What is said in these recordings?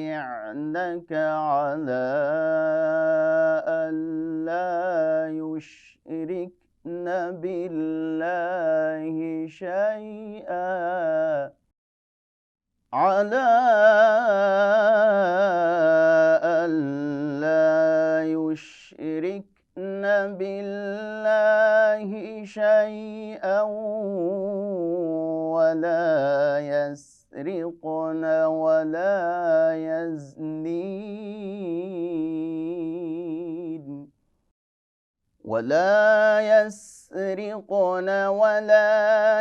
يبايعنك على أن لا يشركن بالله شيئا. على ولا يزنين ولا يسرقن ولا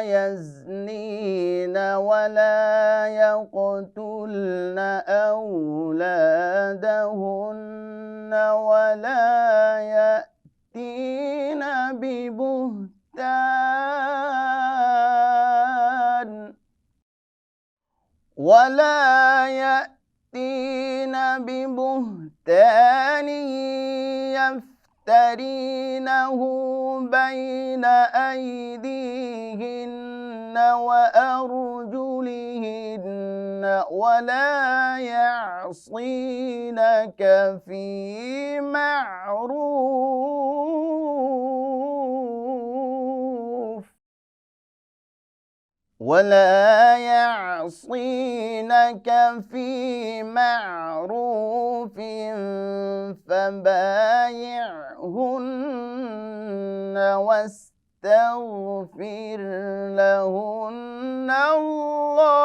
يزنين ولا يقتلن أولادهن ولا يأتين ببهتان ولا يأتين ببهتان يفترينه بين أيديهن وأرجلهن ولا يعصينك في معروف ولا يعصينك في معروف فبايعهن واستغفر لهن الله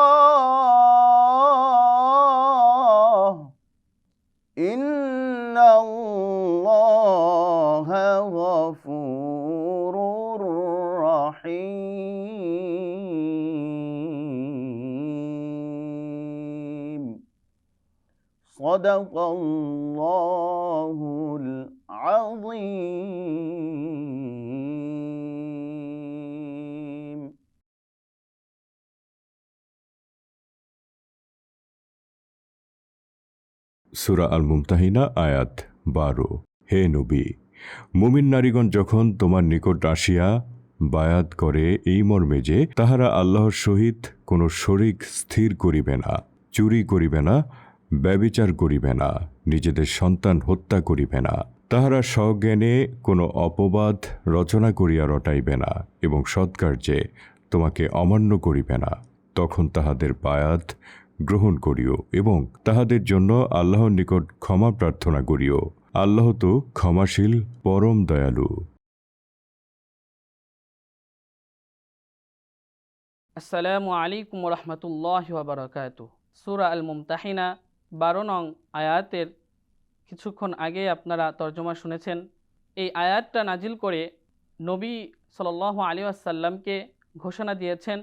صدق الله العظيم সুরা আল মুমতাহিনা আয়াত বারো হে নবী মুমিন নারীগণ যখন তোমার নিকট আসিয়া বায়াত করে এই মর্মে যে তাহারা আল্লাহর সহিত কোনো শরিক স্থির করিবে না চুরি করিবে না ব্যবিচার করিবে না, নিজেদের সন্তান হত্যা করিবে না। তাহারা স্বজ্ঞানে কোনো অপবাদ রচনা করিয়া রটাইবে না এবং সৎকার্যে তোমাকে অমান্য করিবে না। তখন তাহাদের বায়াত গ্রহণ করিও এবং তাহাদের জন্য আল্লাহর নিকট ক্ষমা প্রার্থনা করিও। আল্লাহ তো ক্ষমাশীল, পরম দয়ালু। আসসালামু আলাইকুম রহমতুল্লাহ সুরা আল মুমতাহিনা বারো নং আয়াতের কিছুক্ষণ আগে আপনারা তর্জমা শুনেছেন। এই আয়াতটা নাজিল করে নবী সাল আলী আসাল্লামকে ঘোষণা দিয়েছেন,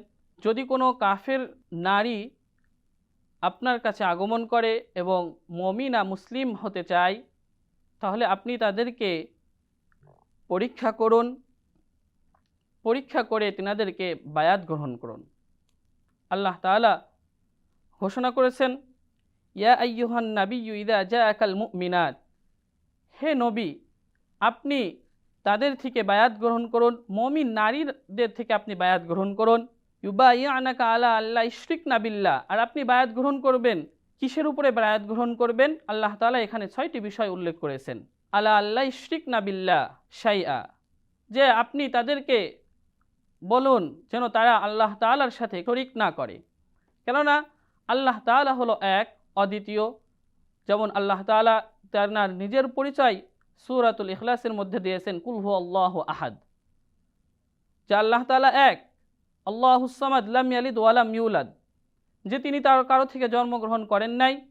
যদি কোনো কাফের নারী আপনার কাছে আগমন করে এবং মমিনা মুসলিম হতে চায়, তাহলে আপনি তাদেরকে পরীক্ষা করুন, পরীক্ষা করে তিনাদেরকে বায়াত গ্রহণ করুন। আল্লাহ তাআলা ঘোষণা করেছেন ইয়া আইয়ুহান নাবি ইদা জা আকাল মুমিনাত। হে নবী, আপনি তাদের থেকে বায়াত গ্রহণ করুন, মমিন নারীদের থেকে আপনি বায়াত গ্রহণ করুন। ইউবা ইয়া আনাকা আলা আল্লাহ ইশরিক নাবিল্লা আর আপনি বায়াত গ্রহণ করবেন, কিসের উপরে বায়াত গ্রহণ করবেন? আল্লাহ তাআলা এখানে ছয়টি বিষয় উল্লেখ করেছেন। আলা আল্লাহ ইশরিক নাবিল্লা শাইআ। যে আপনি তাদেরকে বলুন যেন তারা আল্লাহ তাআলার সাথে শরিক না করে। কেননা আল্লাহ তাআলা হলো এক অদ্বিতীয়, যেমন আল্লাহ তাআলা তার নিজের পরিচয় সুরাতুল ইখলাসের মধ্যে দিয়েছেন কুলহু আল্লাহ আহাদ যে আল্লাহ তাআলা এক আল্লাহুসামাদ লাম ইয়ালিদ ওয়ালাম ইউলাদ যে তিনি তার কারও থেকে জন্মগ্রহণ করেন নাই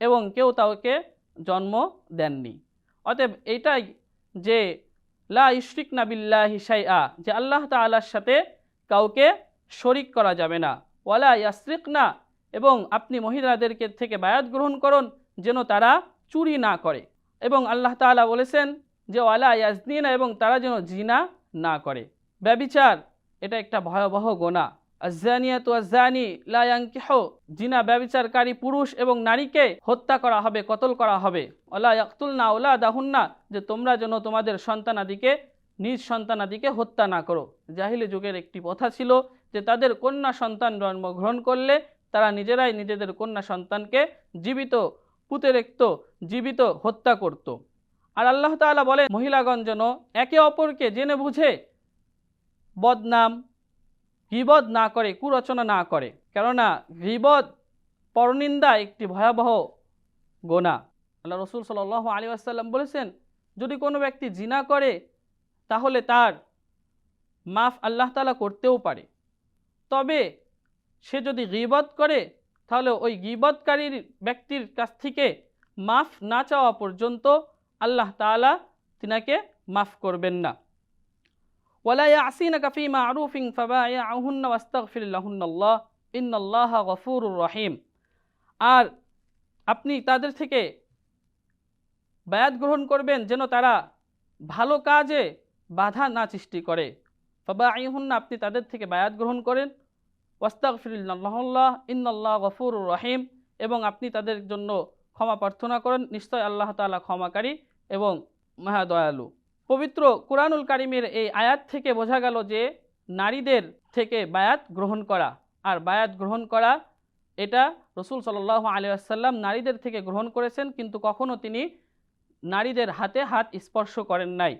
এবং কেউ তাকে জন্ম দেননি। অতএব এটাই যে, লা ইশরিক নাবিল্লাহি শাইআ যে আল্লাহ তাআলার সাথে কাউকে শরিক করা যাবে না। ওয়ালা ইয়াসরিক না এবং আপনি মহিলাদেরকে থেকে বায়াত গ্রহণ করুন যেন তারা চুরি না করে। এবং আল্লাহ তাআলা বলেছেন যে, ওয়ালা ইয়াজনিনা এবং তারা যেন জিনা না করে। ব্যবিচার, এটা একটা ভয়াবহ গোনা। আজানিয়াত আজানি লায়াঙ্কিহ জিনা ব্যবিচারকারী পুরুষ এবং নারীকে হত্যা করা হবে, কতল করা হবে। ওলা ইয়াকতুল না ওলা দাহুন্না যে তোমরা যেন তোমাদের সন্তানাদিকে, নিজ সন্তানাদিকে হত্যা না করো। জাহিলি যুগের একটি প্রথা ছিল যে, তাদের কন্যা সন্তান জন্মগ্রহণ করলে তারা নিজেরাই নিজেদের কন্যা সন্তানকে জীবিত, পুঁতে রেখত, জীবিত হত্যা করত। আর আল্লাহ তাআলা বলে মহিলাগণ যেন একে অপরকে জেনে বুঝে, বদনাম, গিবদ না করে, কুরচনা না করে। কেননা গিবদ পরনিন্দা একটি ভয়াবহ গোনা। আল্লাহ রসুল সাল আলী আসাল্লাম বলেছেন, যদি কোনো ব্যক্তি জিনা করে, তাহলে তার মাফ আল্লাহ তালা করতেও পারে। তবে সে যদি গিবত করে, তাহলে ওই গিবতকারীর ব্যক্তির কাছ থেকে মাফ না চাওয়া পর্যন্ত আল্লাহ তাআলা তিনাকে মাফ করবেন না। ওয়ালা ইয়াসিনাকা ফি মা'রুফিন ফাবাই'হুন্না ওয়াস্তাগফির লাহুন্নাল্লাহ, ইন্নাল্লাহা গফুরুর রহিম। আর আপনি তাদের থেকে বায়াত গ্রহণ করবেন যেন তারা ভালো কাজে বাধা না সৃষ্টি করে। ফাবাই'হুন্না আপনি তাদের থেকে বায়াত গ্রহণ করেন। ওয়াস্তাগফিরুল্লাহ, ইন্নাল্লাহ গফুরুর রহিম। এবং আপনি তাদের জন্য ক্ষমা প্রার্থনা করেন। নিশ্চয় আল্লাহ তাআলা ক্ষমাকারী এবং মহাদয়ালু। পবিত্র কুরআনুল কারিমের এই আয়াত থেকে বোঝা গেল যে নারীদের থেকে বায়াত গ্রহণ করা আর বায়াত গ্রহণ করা, এটা রসুল সাল্লাহ আলিয়াল্লাম নারীদের থেকে গ্রহণ করেছেন, কিন্তু কখনও তিনি নারীদের হাতে হাত স্পর্শ করেন নাই।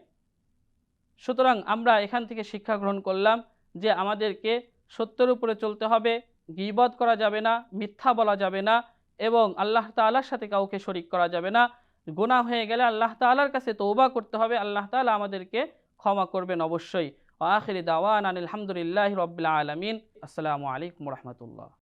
সুতরাং আমরা এখান থেকে শিক্ষা গ্রহণ করলাম যে আমাদেরকে সত্যের উপরে চলতে হবে গিবদ করা যাবে না, মিথ্যা বলা যাবে না এবং আল্লাহ তালার সাথে কাউকে শরিক করা যাবে না। গোনা হয়ে গেলে আল্লাহ তালার কাছে তৌবা করতে হবে, আল্লাহ তালা আমাদেরকে ক্ষমা করবেন অবশ্যই। আখিরি দাওয়ান আলহামদুলিল্লাহ রবিল আলমিন। আসসালামু আলাইকুম রহমতুল্লাহ।